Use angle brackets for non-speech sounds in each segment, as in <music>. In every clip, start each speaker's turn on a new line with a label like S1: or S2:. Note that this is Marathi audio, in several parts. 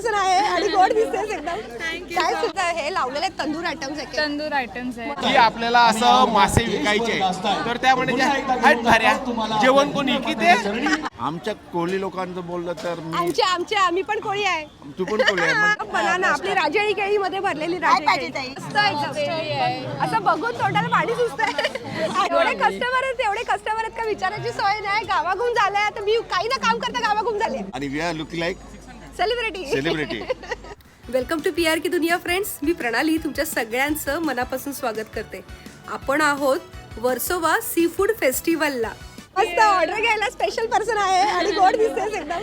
S1: पर्सन आहे आणि <laughs> गोड दिसतेस एकदम. काय सुद्धा हे लावलेले तंदूर आयटम्स आहे
S2: तंदूर आयटम्स आहे
S3: की आपल्याला असं मासे विकायचे तर त्या म्हणजे भाऱ्या. जेवण कोणी की ते?
S4: आमच्या कोळी लोकांचं बोललं तर मी
S1: आमचे आमचे आम्ही पण कोळी आहे.
S4: तू पण कोळी आहे <laughs>
S1: बनाना आपली राजेळी केळी मध्ये भरलेली राजेळी केळी. मस्त एकदम. असं बघून तोंडाला पाणी सुचतंय. <laughs> एवढे कस्टमर आहेत एवढे कस्टमर आहेत का विचारायची सोय नाही? गावाघूम झालंय आता मी काही ना काम करता गावाघूम झाले.
S4: आणि we are look like
S1: celebrity
S4: celebrity
S1: welcome to P R की दुनिया फ्रेंड्स मी प्रणाली तुमच्या सगळ्यांचं मनापासून स्वागत करते. आपण आहोत वर्सोवा सी फूड फेस्टिवलला मस्त ऑर्डर घ्यायला स्पेशल पर्सन आहे आणि गोड दिसतेस एकदम.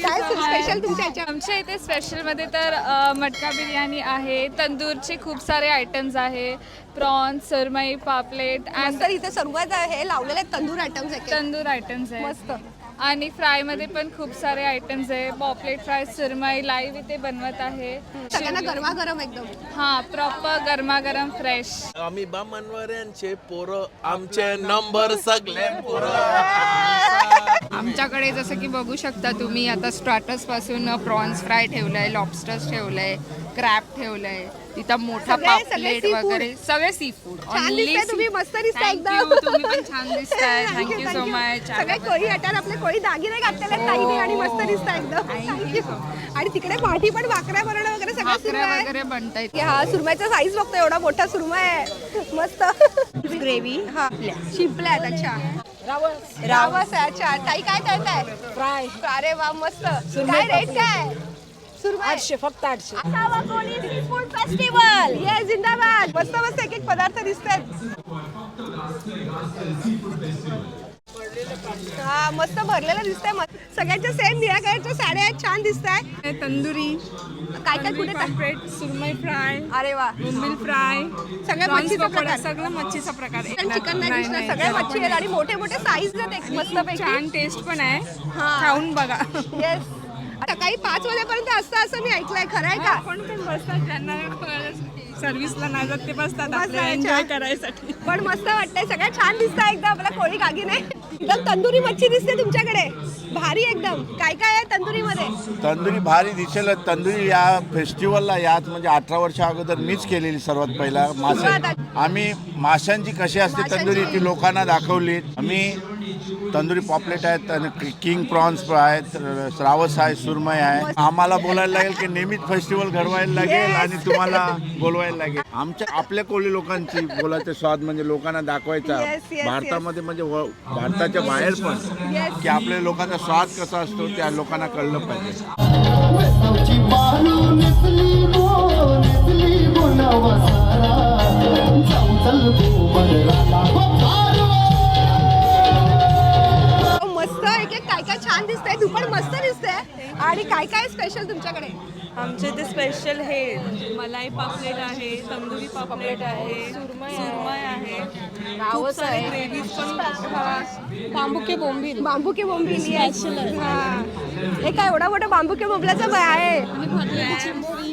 S1: काय स्पेशल तुमच्या
S2: आमच्या इथे स्पेशलमध्ये तर अ, मटका बिर्याणी आहे तंदूरचे खूप सारे आयटम्स आहे प्रॉन्स सुरमई पापलेट
S1: मस्त
S2: अँड
S1: इथे सर्वात हे लावलेले आहेत तंदूर आयटम्स आहे
S2: तंदूर आयटम्स आहे
S1: मस्त.
S2: आणि फ्रायमध्ये पण खूप सारे आयटम्स आहे. पॉपलेट फ्राय सुरमई लाईव्ह इथे बनवत आहे.
S1: सगळ्यांना गरमागरम एकदम.
S2: हां प्रॉपर गरमागरम फ्रेश
S3: आम्ही बामणवाऱ्यांचे पोरं आमचे नंबर सगळे
S5: आमच्याकडे जसं की बघू शकता तुम्ही आता स्टार्टर्सपासून प्रॉन्स फ्राय ठेवलंय लॉबस्टर्स ठेवलंय क्रॅब ठेवलंय. तिथं मोठा
S1: सगळे- सगळे
S5: पापलेट
S1: seafood.
S5: वगैरे सगळे सी फूड
S1: छान दिसताय तुम्ही मस्त दिसताय एकदम
S5: तुम्ही पण छान दिसताय. <laughs>
S1: Thank you,
S5: thank you so
S1: thank you.
S5: Much
S1: सगळे कोळी अटार आपले कोळी दागिने घातलेले आहेत ताईने आणि मस्त दिसताय एकदम. Thank you. आणि तिकडे पाठी पण भाकऱ्या बनवणं वगैरे सगळं सुरू
S5: भाकऱ्या
S1: आहे.
S5: वगैरे बनतायत
S1: की हा सुरमईचा साईज बघतो एवढा मोठा सुरमई आहे. मस्त. ग्रेव्ही. हा शिंपल्या आहेत अच्छा. रावस. आहे अच्छा. ताई काय तळताय फ्राय. अरे वा मस्त. काय रेट काय? आठशे फक्त आठशे. Food festival. ये जिंदाबाद. मस्त मस्त एक एक पदार्थ दिसतात हा मस्त भरलेलं दिसतंय. मस्त. सगळ्यांच्या सेम निळ्या कलरच्या साड्या आहेत. छान दिसत आहे
S5: तंदुरी
S1: काय काय कुठे
S5: पापलेट सुरमई फ्राय
S1: अरे वा.
S5: बोंबील फ्राय
S1: सगळ्या मच्छीचा प्रकार.
S5: सगळं मच्छीचा प्रकार
S1: चिकन चिकन नाही दिसणार. सगळ्या मच्छी आहेत आणि मोठे मोठे साईज आहेत मस्त
S5: छान टेस्ट पण आहे.
S1: हा.
S5: खाऊन बघा.
S1: येस सकाळी पाच वाजेपर्यंत असतं असं मी ऐकलंय खरं आहे का?
S5: पण पण बसतात ज्यांना सर्व्हिसला नाही. जात ते बसतात आपल्या. एन्जॉय करायसाठी.
S1: पण मस्त वाटतंय सगळ्या छान दिसतंय एकदम आपल्या कोळी कागीने एकदम तंदुरी मच्छी दिसते तुमच्याकडे. भारी एकदम. काय काय आहे तंदुरी मध्ये
S4: तंदुरी भारी दिसेल. तंदुरी या फेस्टिवलला यात म्हणजे अठरा वर्ष अगोदर मीच केलेली सर्वात पहिला मासे. आम्ही माशांची कशी असते तंदुरी ती लोकांना दाखवली आम्ही तंदुरी पॉपलेट आहेत आणि किंग प्रॉन्स आहेत रावस आहे सुरमई आहे. आम्हाला बोलायला लागेल की नेहमीच फेस्टिवल घडवायला लागेल. आणि तुम्हाला बोलवायला लागेल. आमच्या आपल्या कोळी लोकांची बोलायचं स्वाद म्हणजे लोकांना दाखवायचा. भारतामध्ये म्हणजे व- भारताच्या बाहेर पण. की आपल्या लोकांचा स्वाद कसा असतो त्या लोकांना कळलं पाहिजे.
S1: आणि काय काय स्पेशल तुमच्याकडे?
S6: आमच्या इथे स्पेशल हे मलाई पापलेट आहे तंदुरी पापलेट आहे सुरमई आहे. खूप सारे ग्रेव्हीज पण
S1: बांबुके बोंबील. बांबुके बोंबील yes. हा. हे काय एवढा मोठा बांबुके बोंबलाचा ब- आहे?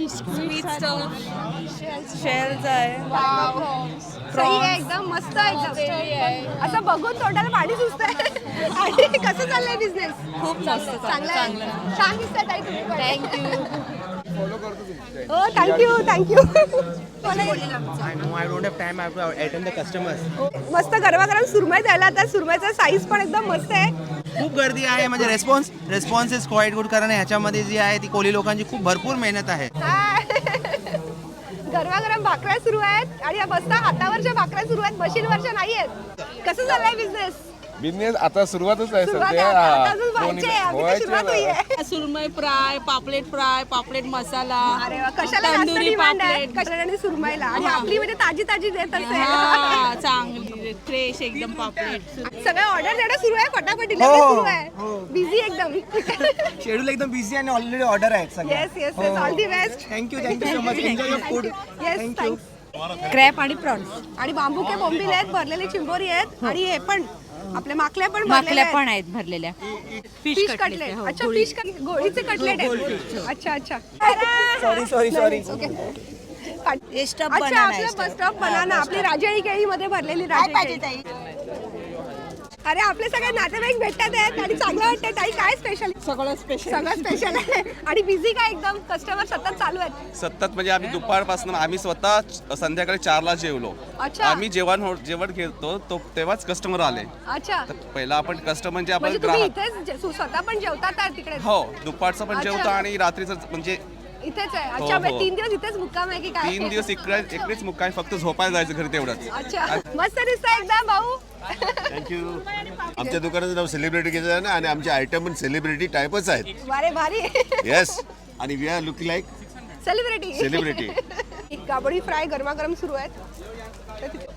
S6: स्वीट स्टफ शेल्स आहे.
S1: सही आहे एकदम मस्त एकदम असं बघून तोंडाला पाणी सुचतंय. <laughs> आणि कसं चाललंय बिझनेस
S6: खूप मस्त
S1: चांगलं आहे. छान दिसतंय ताई तुम्ही थँक्यू हो थँक्यू थँक्यू. <laughs> मस्त गरमागरम सुरमई द्यायला आता. सुरमईचा साईज पण एकदम मस्त आहे.
S7: खूप गर्दी आहे म्हणजे response response is quite good कारण ह्याच्यामध्ये जी आहे ती कोली लोकांची खूप भरपूर मेहनत आहे.
S1: गरमागरम भाकऱ्या सुरू आहेत आणि या बसता हातावरच्या भाकऱ्या सुरू आहेत मशीनवरच्या नाही आहेत कसं चाललंय बिझनेस
S3: बिझनेस आता सुरुवातच आहे
S1: सुरुवात
S3: सध्या.
S1: आहे. आता.
S3: हा.
S1: अजून व्हायचे आहे. अजून
S3: व्हायचे
S1: सुरुवात
S3: आहे.
S1: होईये.
S6: सुरमई फ्राय पापलेट फ्राय पापलेट मसाला
S1: अरे वा, कशाला जास्त
S6: तंदुरी
S1: डिमांड आहे?
S6: पापलेट.
S1: कशाला आणि सुरमईला? आणि आपली म्हणजे ताजी ताजी देत असते
S6: हा चांगली फ्रेश एकदम पापलेट.
S1: सगळं ऑर्डर देणं सुरू आहे? फटाफट
S7: हो,
S1: डिलिव्हरी
S7: हो,
S1: सुरू आहे. बिझी एकदम.
S7: शेड्यूल एकदम बिझी आणि ऑलरेडी ऑर्डर आहेत
S1: yes yes yes all the best
S7: thank you thank you so much enjoy your food
S1: yes thanks crab आणि प्रॉन्स आणि बांबुके बोंबील आहेत भरलेली चिंबोरी आहेत. आणि हे पण आपल्या माकल्या पण
S5: माकल्या पण आहेत भरलेल्या.
S1: फिश कटलेट अच्छा फिश गोळीचे कटलेट आहेत. अच्छा अच्छा.
S7: Sorry sorry sorry
S1: okay
S6: Stuffed
S1: अच्छा
S6: banana
S1: आपलं
S6: आहे,
S1: स्टफ बनाना आपली राजेळी केळी मध्ये भरलेली केळी. अरे आपले सगळे नातेवाईक भेटतात आहेत आणि चांगलं वाटतं ताई. काय स्पेशल
S6: सगळं स्पेशल
S1: सगळं स्पेशल आहे. आणि बिझी काय एकदम? कस्टमर सतत चालू आहेत.
S8: सतत म्हणजे आम्ही दुपारपासून आम्ही स्वतः संध्याकाळी चारला जेवलो.
S1: अच्छा.
S8: आम्ही जेवण हो- जेवण घेतो तो तेव्हाच कस्टमर आले.
S1: अच्छा.
S8: तर पहिला आपण कस्टमर म्हणजे आपण
S1: म्हणजे तुम्ही
S8: ग्राहक.
S1: इथेच जे- स्वतः पण जेवतात तर तिकडे?
S8: हो दुपारचं पण
S1: अच्छा.
S8: जेवतो आणि रात्रीचं म्हणजे
S1: इथेच आहे.
S8: हो,
S1: अच्छा
S8: हो.
S1: म्हणजे तीन दिवस इथेच मुक्काम आहे की काय?
S8: तीन दिवस इकडे इकडेच मुक्काय फक्त झोपायला जायचं घरी तेवढंच.
S1: अच्छा. मस्त दिसतंय एकदा भाऊ.
S9: थँक्यू आमच्या दुकानाचं नाव सेलिब्रिटी घेतलं आहे ना आणि आमचे आयटम पण सेलिब्रिटी टाईपच आहेत.
S1: वारे भारी.
S9: येस आणि we are looking like
S1: celebrity
S9: Celebrity. <laughs>
S1: काबडी fry गरमागरम सुरू आहेत. तर तिथे-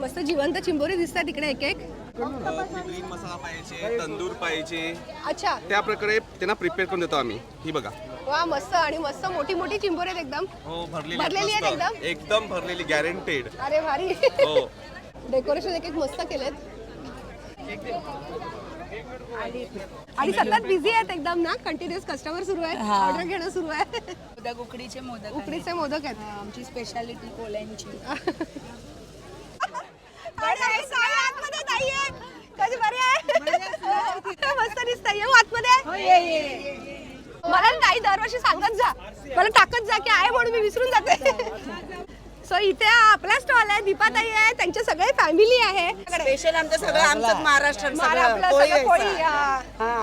S1: मस्त जिवंत चिंबोरी दिसतात तिकडे एक एक.
S8: ग्रीन मसाला पाहिजे तंदूर पाहिजे.
S1: अच्छा.
S8: त्या प्रकारे त्यांना प्रिपेअर करून देतो आम्ही. ही बघा.
S1: वा मस्त. आणि मस्त मोठी मोठी चिंबोरी आहेत एकदम.
S8: हो भरलेली
S1: भरलेली आहेत
S8: मस्त.
S1: एकदम?
S8: एकदम भरलेली गॅरंटेड
S1: अरे भारी.
S8: हो.
S1: डेकोरेशन एक एक मस्त केलेत. आणि सतत बिझी आहेत एकदम ना? कंटिन्युअस कस्टमर सुरू आहे ऑर्डर घेणं सुरू आहे.
S5: मोदक उकडीचे मोदक
S1: उकडीचे मोदक आहेत.
S5: आमची स्पेशालिटी कोल्यांची
S1: आतमध्ये ताई आहे. कशी बरी आहे मस्त दिसत येऊ आतमध्ये. मला ना ताई दरवर्षी सांगत जा. मला टाकत जा की आहे म्हणून मी विसरून जाते. सो इथे आपला स्टॉल आहे. दीपाताई आहे. त्यांचे सगळे फॅमिली आहे.
S6: स्पेशल आमचं सगळं आमचं महाराष्ट्र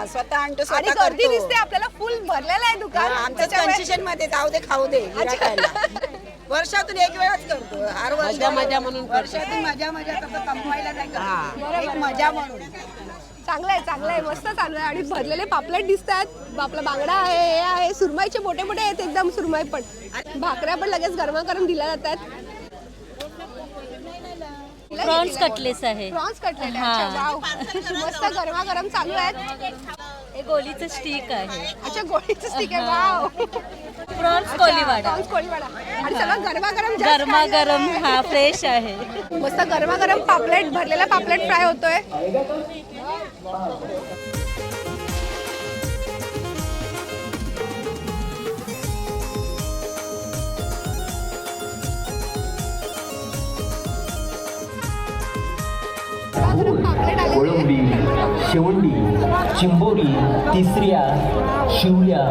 S6: स्वतः आणतो
S1: आणि गर्दी
S6: करतो.
S1: दिसते. आपल्याला फुल भरलेलं आहे दुकान.
S6: आमचं
S1: त्याच्यामुळे-
S6: कन्सेशनमध्ये जाऊ दे खाऊ दे. वर्षातून एक वेळच करतो. हर वर्ष मजा म्हणून वर्षातून मजा मजा कसं कमवायला नाही मजा म्हणून.
S1: चांगलं आहे चांगलं आहे मस्त चालू आहे. आणि भरलेले पापलेट दिसत आहेत आपला बांगडा आहे हे आहे. सुरमईचे मोठे मोठे आहेत एकदम सुरमई पण. भाकऱ्या पण लगेच गरमागरम दिल्या जातात.
S10: प्रॉन्स कटलेस आहे.
S1: Prawns cutlet. अच्छा वाव. मस्त गरमागरम चालू आहेत.
S10: हे गोलीचं स्टिक आहे.
S1: अच्छा गोळीचं स्टिक आहे. Wow.
S10: Prawns Koliwada.
S1: Prawns Koliwada आणि सगळं गरमागरम just
S10: गरमागरम
S1: खायला.
S10: हा. फ्रेश आहे.
S1: मस्त गरमागरम पापलेट भरलेला पापलेट फ्राय होतोय.
S11: कोळंबी शेवंडी चिंबोरी तिसऱ्या शिवल्या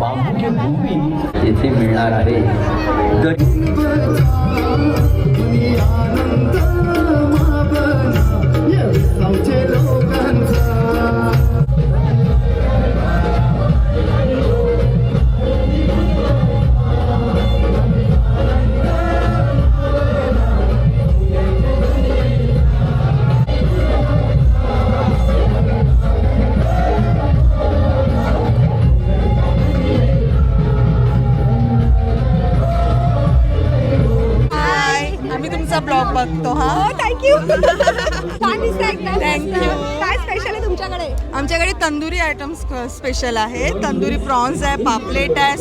S11: बांबूचे भूमी येथे मिळणार आहे.
S6: तंदुरी आयटम्स स्पेशल आहे तंदुरी प्रॉन्स आहे पापलेट आहे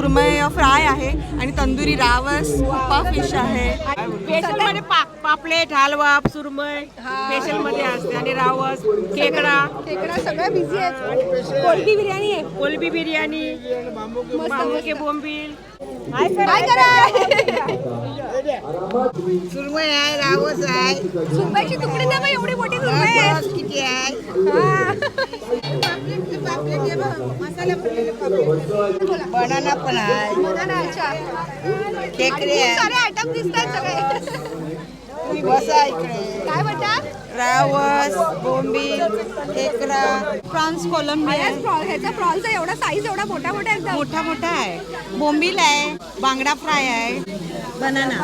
S6: सु- अ, सुरमई फ्राय आहे आणि तंदुरी रावस उपा फिश आहे.
S1: स्पेशलमध्ये
S6: पापलेट हलवा सुरमई स्पेशलमध्ये असते. आणि रावस खेकडा
S1: खेकडा सगळं बिझी आहेत. कोलबी बिर्याणी आहे.
S6: कोलबी बिर्याणी
S1: मस्त
S6: बोंबील.
S1: काय करा
S6: सुरमई आहे रावस आहे.
S1: सुरमईची तुकडी बाई, एवढी मोठी सुरमई आहे.
S6: किती आहे?
S1: हा.
S6: बनाना पण आहे. खेकडे आहे.
S1: सारे आयटम दिसत आहेत सगळे.
S6: तुम्ही बसा इकडे.
S1: काय म्हणता?
S6: रावस बोंबील खेकडा प्रॉन्स कोलंबी आहे
S1: ह्याच प्रॉ- ह्याचा प्रॉन्सचा एवढा साईज एवढा मोठा मोठा एकदम.
S6: मोठा मोठा आहे. बोंबील आहे बांगडा फ्राय आहे. बनाना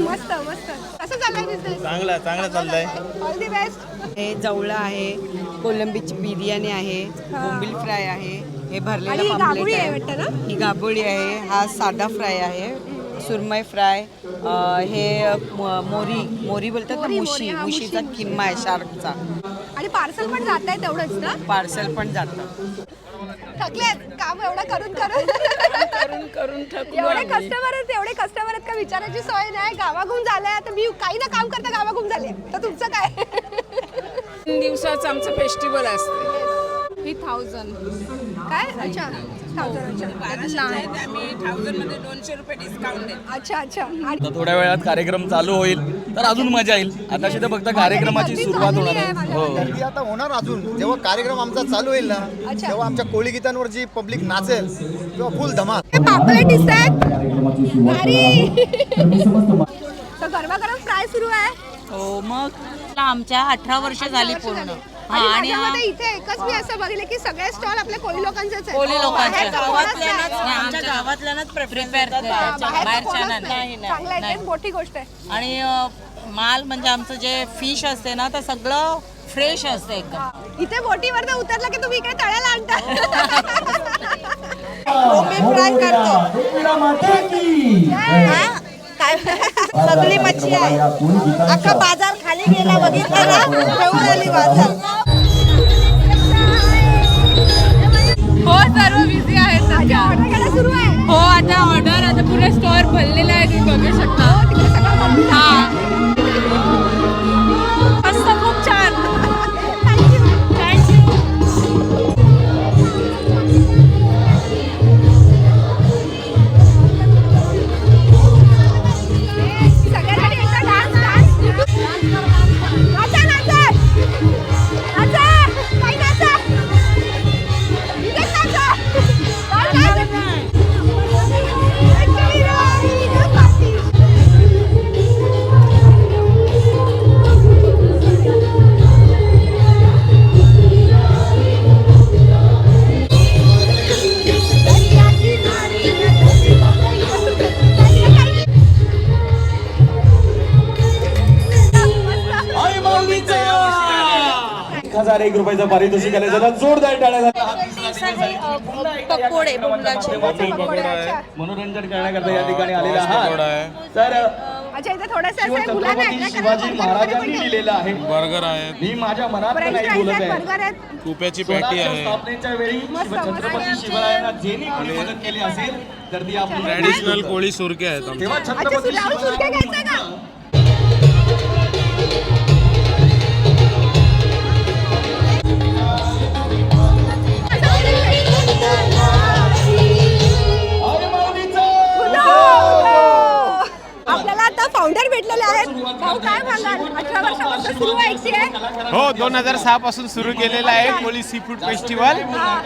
S1: मस्त मस्त. कसं चाललंय
S3: चांगला चांगला चाललाय.
S1: ऑल दी बेस्ट
S6: हे जवळा आहे. कोलंबीची बिर्याणी आहे बोंबील फ्राय आहे हे भरलेला
S1: ही
S6: पापलेट
S1: आहे.
S6: ही गाबोळी आहे हा साधा फ्राय आहे सुरमई फ्राय हे मोरी मोरी बोलतात ना मुशी मुशीचा
S1: मुशी.
S6: किम्मा आहे शार्कचा.
S1: आणि पार्सल पण जात आहे तेवढंच ना?
S6: पार्सल पण जातं.
S1: थकलेत काम एवढं करून करून. <laughs>
S6: करून करून
S1: एवढे कस्टमर आहेत एवढे कस्टमर आहेत का? विचारायची सोय नाही. गावाघूम झालंय आता मी काही ना काम करता गावाघूम झाले. तर तुमचं काय?
S5: तीन दिवसाचं आमचं फेस्टिवल असते. थ्री थाउजंड
S1: काय? अच्छा. थाउजंड अच्छा. अच्छा
S12: आता थोड्या वेळात कार्यक्रम चालू होईल तर अजून मजा येईल. आताशी तर फक्त कार्यक्रमाची सुरुवात होणार आहे. हो.
S13: गर्दी आता होणार अजून. जेव्हा कार्यक्रम आमचा चालू होईल ना
S1: अच्छा.
S13: तेव्हा आमच्या कोळी गीतांवर जी पब्लिक नाचेल तेव्हा फुल धमाल.
S1: पापलेट दिसत फ्राय सुरू आहे.
S10: हो मग? आमच्या अठरा वर्ष झाली पूर्ण. हा
S1: आणि इथे एकच मी असं बघितलं की सगळे स्टॉल आपल्या कोळी लोकांचेच आहेत.
S10: कोळी लोकांचे.
S1: बाहेरचं कोणच नाही.
S10: आमच्या गावातल्यानच प्रिपेअर
S1: हा, बाहेरचं कोणच नाही. चांगलं आहे तेच मोठी गोष्ट आहे.
S10: आणि अ, माल म्हणजे आमचं जे फिश असते ना तर सगळं फ्रेश असते एकदम.
S1: इथे बोटीवर तर उतरलं की तुम्ही इकडे तळ्याला आणता. <laughs>
S6: फ्राय आहे सगळी मच्छी आहे. अख्खा बाजार खाली गेला बघितला ना? ठेवून आली बाजार.
S2: हो सर्व बिझी आहेत सध्या.
S1: सुरू आहे
S2: हो आता ऑर्डर आता पूर्ण स्टोअर भरलेला आहे तुम्ही बघू शकता. हा.
S12: हजार एक रुपयाचा पारितोषिक आले जरा जोरदार टाळ्या
S6: पकोडे
S12: मनोरंजन करण्याकरता या ठिकाणी आलेला आहात तर
S1: आहे,
S12: छत्रपती शिवाजी महाराजांनी लिहिलेलं आहे.
S3: बर्गर आहे.
S12: मी माझ्या मनात नाही बोलत आहे.
S3: कुप्याची
S12: स्वराज्य स्थापनेच्या वेळी छत्रपती शिवरायांना जेनी कोणी मदत केली असेल तर ती आपली
S3: ट्रॅडिशनल कोळी सुरके आहेत
S12: तेव्हा छत्रपती
S1: सुरके घ्यायचं फाउंडर भेटलेले आहेत. भाऊ काय सांगाल अठरा वर्षापासून सुरू व्हायची आहे
S3: हो दोन हजार सहा पासून सुरू केलेला आहे कोळी सी फूड फेस्टिवल.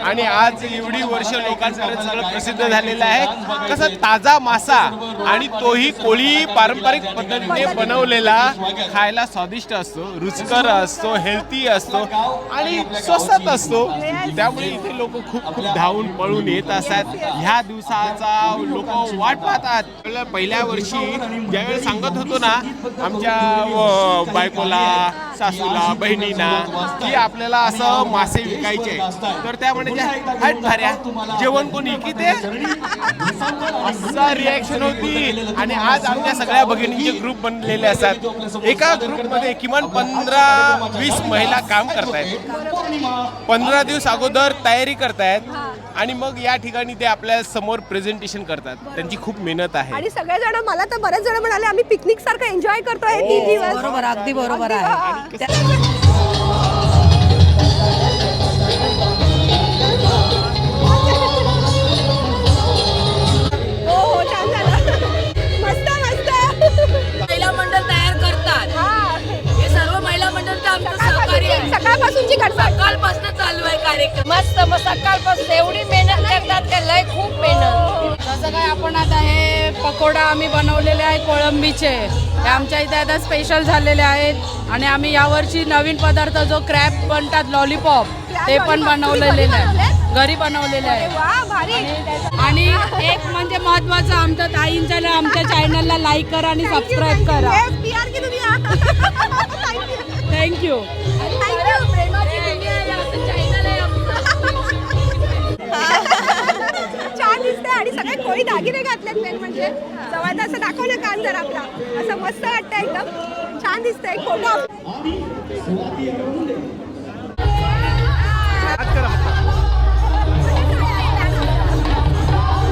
S3: आणि आज एवढी वर्ष लोकांपर्यंत सगळं प्रसिद्ध झालेलं आहे. कसं ताजा मासा आणि तोही कोळी पारंपरिक पद्धतीने बनवलेला खायला स्वादिष्ट असतो रुचकर असतो हेल्थी असतो आणि स्वस्तात असतो. त्यामुळे इथे लोक खूप खूप धावून पळून येत असतात. ह्या दिवसाचा लोक वाट पाहतात. पहिल्या वर्षी ज्यावेळेस सांगत होतो ना आमच्या बायकोला सासूला बहिणींना की आपल्याला असं मासे विकायचे. तर त्या म्हणजे जेवण कोणी की ते? असा रिॲक्शन होती. आणि आज आमच्या सगळ्या भगिनींचे ग्रुप बनलेले असतात. एका ग्रुपमध्ये किमान पंधरा वीस महिला काम करतायत. पंधरा दिवस अगोदर तयारी करतायत. आणि मग या ठिकाणी ते आपल्यासमोर प्रेझेंटेशन करतात. त्यांची खूप मेहनत आहे.
S1: आणि सगळेजण मला तर बरेच जण म्हणाले आम्ही पिकनिक सारखं एन्जॉय करतो हे तीन दिवस.
S6: बरोबर अगदी बरोबर आहे.
S10: आहे
S5: कोळंबीचे. हे आमच्या इथे आता स्पेशल झालेले आहेत. आणि आम्ही यावर्षी नवीन पदार्थ जो क्रॅप बनतात लॉलीपॉप ते पण बनवलेले आहे घरी बनवलेले आहे आणि एक म्हणजे महत्वाचं आमच्या ताईंच्या आमच्या चॅनलला लाईक करा आणि सबस्क्राईब करा. थँक्यू <laughs>
S1: आणि सगळे कोळी दागिने घातलेत मेन म्हणजे. जवळ असं दाखवलं कान जर आपला. असं मस्त वाटतं एकदम. छान दिसतंय फोटो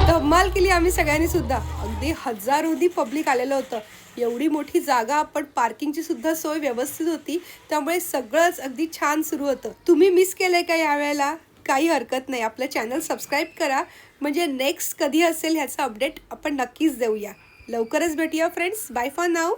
S1: धम्माल केली आम्ही सगळ्यांनी सुद्धा. अगदी हजारोनी पब्लिक आलेलं होतं. एवढी मोठी जागा पण पार्किंगची सुद्धा सोय व्यवस्थित होती. त्यामुळे सगळंच अगदी छान सुरू होतं. तुम्ही मिस केलंय का यावेळेला? काही हरकत नाही. आपलं चॅनल सबस्क्राईब करा. म्हणजे नेक्स्ट कधी असेल ह्याचं अपडेट आपण नक्कीच देऊया. लवकरच भेटूया फ्रेंड्स बाय फॉर नाव